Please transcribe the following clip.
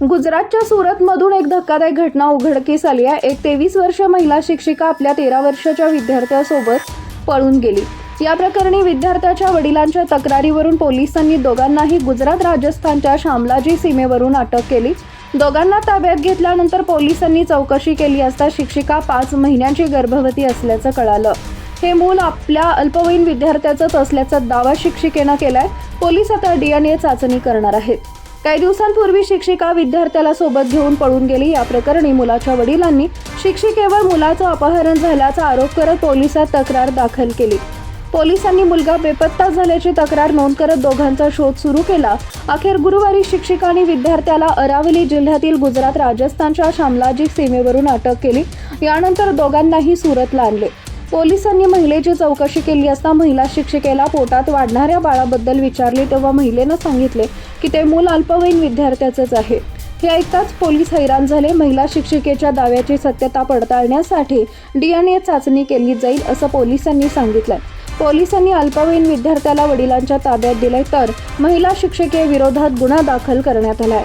गुजरातच्या सुरतमधून एक धक्कादायक घटना उघडकीस आली आहे. एक तेवीस वर्ष महिला शिक्षिका आपल्या तेरा वर्षाच्या विद्यार्थ्यासोबत पळून गेली. या प्रकरणी विद्यार्थ्याच्या वडिलांच्या तक्रारीवरून पोलिसांनी दोघांनाही गुजरात राजस्थानच्या शामलाजी सीमेवरून अटक केली. दोघांना ताब्यात घेतल्यानंतर पोलिसांनी चौकशी केली असता शिक्षिका पाच महिन्यांची गर्भवती असल्याचं कळालं. हे मूल आपल्या अल्पवयीन विद्यार्थ्याचंच असल्याचा दावा शिक्षिकेनं केलाय. पोलीस आता डीएनए चाचणी करणार आहेत. काही दिवसांपूर्वी शिक्षिका विद्यार्थ्याला सोबत घेऊन पळून गेली. या प्रकरणी मुलाच्या वडिलांनी शिक्षिकेवर मुलाचं अपहरण झाल्याचा आरोप करत पोलिसात तक्रार दाखल केली. पोलिसांनी मुलगा बेपत्ता झाल्याची तक्रार नोंद करत दोघांचा शोध सुरू केला. अखेर गुरुवारी शिक्षिकांनी विद्यार्थ्याला अरावली जिल्ह्यातील गुजरात राजस्थानच्या शामलाजी सीमेवरून अटक केली. यानंतर दोघांनाही सुरतला आणले पोलिसांनी महिलेची चौकशी केली असता महिला शिक्षिकेला पोटात वाढणाऱ्या बाळाबद्दल विचारले तेव्हा महिलेनं सांगितले की ते मूल अल्पवयीन विद्यार्थ्याचंच आहे. हे ऐकताच पोलीस हैराण झाले. महिला शिक्षिकेच्या दाव्याची सत्यता पडताळण्यासाठी डीएनए चाचणी केली जाईल असं पोलिसांनी सांगितलं पोलिसांनी अल्पवयीन विद्यार्थ्याला वडिलांच्या ताब्यात दिले तर महिला शिक्षिकेविरोधात गुन्हा दाखल करण्यात आलाय.